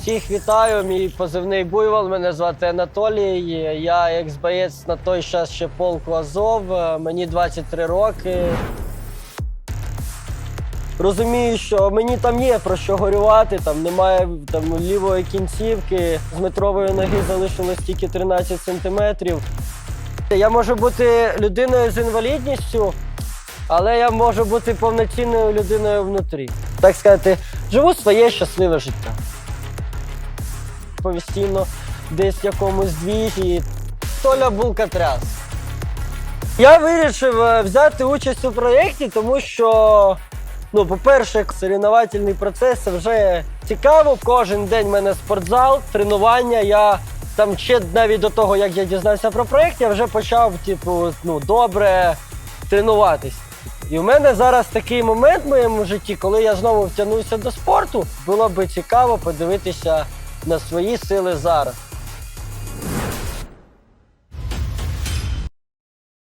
Всіх вітаю, мій позивний буйвол. Мене звати Анатолій. Я екс-боєць на той час ще полку Азов. Е, Мені 23 роки. Розумію, що мені там є про що горювати, там немає там, лівої кінцівки. З метрової ноги залишилось тільки 13 сантиметрів. Я можу бути людиною з інвалідністю, але я можу бути повноцінною людиною внутрі. Так сказати, живу своє щасливе життя. Постійно десь в якомусь двіжі. Толя Булкатряс. Я вирішив е, взяти участь у проєкті, тому що, ну, по-перше, соревновательний процес вже цікаво. Кожен день в мене спортзал, тренування. Я там ще навіть до того, як я дізнався про проєкт, я вже почав, типу, ну, добре тренуватись. І в мене зараз такий момент в моєму житті, коли я знову втягнувся до спорту, було би цікаво подивитися на свої сили зараз.